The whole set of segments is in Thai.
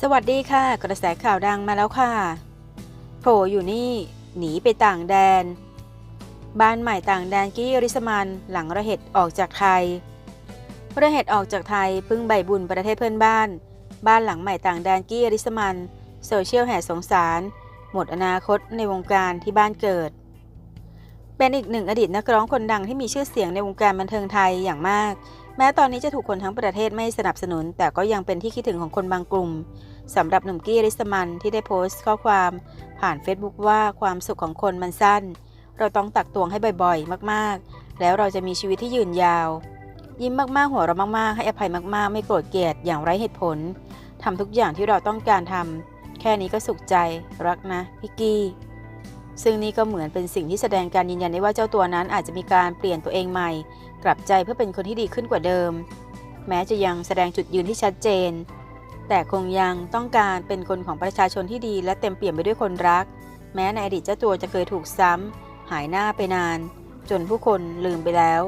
สวัสดีค่ะ กระแสข่าวดังมาแล้วค่ะโผล่อยู่นี่ หนีไปต่างแดน บ้านใหม่ต่างแดนกี้ริสมันหลังระเหตุออกจากไทย ระเหตุออกจากไทยพึ่งใบบุญประเทศเพื่อนบ้าน บ้านหลังใหม่ต่างแดนกี้ริสมันโซเชียลแห่สงสาร หมดอนาคตในวงการที่บ้านเกิด เป็นอีกหนึ่งอดีตนักร้องคนดังที่มีชื่อเสียงในวงการบันเทิงไทยอย่างมาก แม้ตอนนี้จะถูกคนทั้งประเทศไม่สนับสนุน แต่ก็ยังเป็นที่คิดถึงของคนบางกลุ่มสำหรับหนุ่มกี้ริสมันที่ได้โพสต์ข้อความ ผ่าน Facebook ว่าความสุขของคนมันสั้น เราต้องตักตวงให้บ่อยๆ มากๆ แล้วเราจะมีชีวิตที่ยืนยาว ยิ้มมากๆหัวเราะมากๆ ให้อภัยมากๆ ไม่โกรธเกลียดอย่างไร้เหตุผลทำทุกอย่างที่เราต้องการทำแค่นี้ก็สุขใจรักนะพี่กี้ซึ่งนี่ก็เหมือนเป็นสิ่งที่แสดงการยืนยันได้ว่าเจ้าตัวนั้นอาจจะมีการเปลี่ยนตัวเองใหม่ กลับใจเพื่อเป็นคนที่ดีขึ้นกว่าเดิม แม้จะยังแสดงจุดยืนที่ชัดเจน แต่คงยังต้องการเป็นคนของประชาชนที่ดี และเต็มเปี่ยมไปด้วยคนรัก แม้ในอดีตเจ้าตัวจะเคยถูกซ้ำ หายหน้าไปนาน จนผู้คนลืมไปแล้ว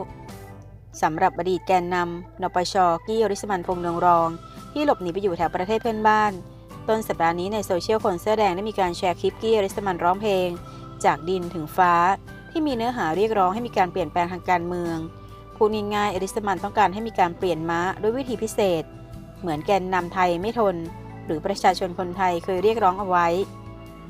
สำหรับอดีตแกนนำนปชกี้ริสมันพงษ์เรืองรอง ที่หลบหนีไปอยู่แถวประเทศเพื่อนบ้าน ต้นสัปดาห์นี้ในโซเชียลคนเสื้อแดงได้มีการแชร์คลิปกี้ริสมันร้องเพลง จากดินถึงฟ้า ที่มีเนื้อหาเรียกร้องให้มีการเปลี่ยนแปลงทางการเมือง พูดง่ายๆอริสมันต้องการให้มีการเปลี่ยนม้าด้วยวิธีพิเศษ เหมือนแกนนำไทยไม่ทน หรือประชาชนคนไทยเคยเรียกร้องเอาไว้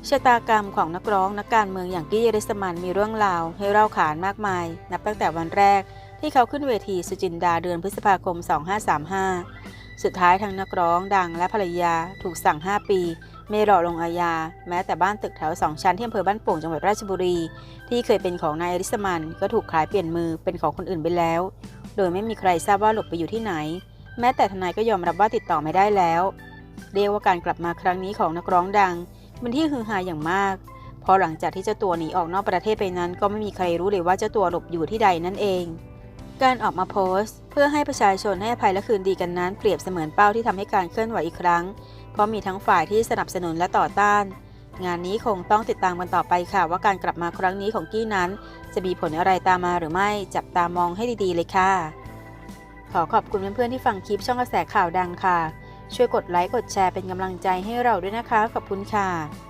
ชะตากรรมของนักร้องนักการเมืองอย่างกี้อริสมันมีเรื่องราวให้เล่าขานมากมาย นับตั้งแต่วันแรกที่เขาขึ้นเวทีสุจินดาเดือนพฤษภาคม 2535 สุดท้ายทั้งนักร้องดังและภรรยาถูกสั่ง 5 ปี ไม่รอลงอาญา แม้แต่บ้านตึกแถวสองชั้นที่อำเภอบ้านโป่งจังหวัดราชบุรี ที่เคยเป็นของนายอริสมันก็ถูกขายเปลี่ยนมือเป็นของคนอื่นไปแล้ว โดยไม่มีใครทราบว่าหลบไปอยู่ที่ไหน แม้แต่ทนายก็ยอมรับว่าติดต่อไม่ได้แล้ว เรียกว่าการกลับมาครั้งนี้ของนักร้องดังเป็นที่ฮือฮาอย่างมากพราะหลังจากที่เจ้าตัวหนีออกนอกประเทศไปนั้น ก็ไม่มีใครรู้เลยว่าเจ้าตัวหลบอยู่ที่ใดนั่นเอง การออกมาโพสต์ เพื่อให้ประชาชนให้อภัยและคืนดีกันนั้น เปรียบเสมือนเป้าที่ทำให้การเคลื่อนไหวอีกครั้ง เพราะมีทั้งฝ่ายที่สนับสนุนและต่อต้าน งานนี้คงต้องติดตามกันต่อไปค่ะ ว่าการกลับมาครั้งนี้ของกี้นั้น จะมีผลอะไรตามมาหรือไม่จับตามองให้ดีๆ เลยค่ะ ขอขอบคุณเพื่อนๆที่ฟังคลิปช่องกระแสข่าวดังค่ะ ช่วยกดไลค์กดแชร์เป็นกำลังใจให้เราด้วยนะคะขอบคุณค่ะ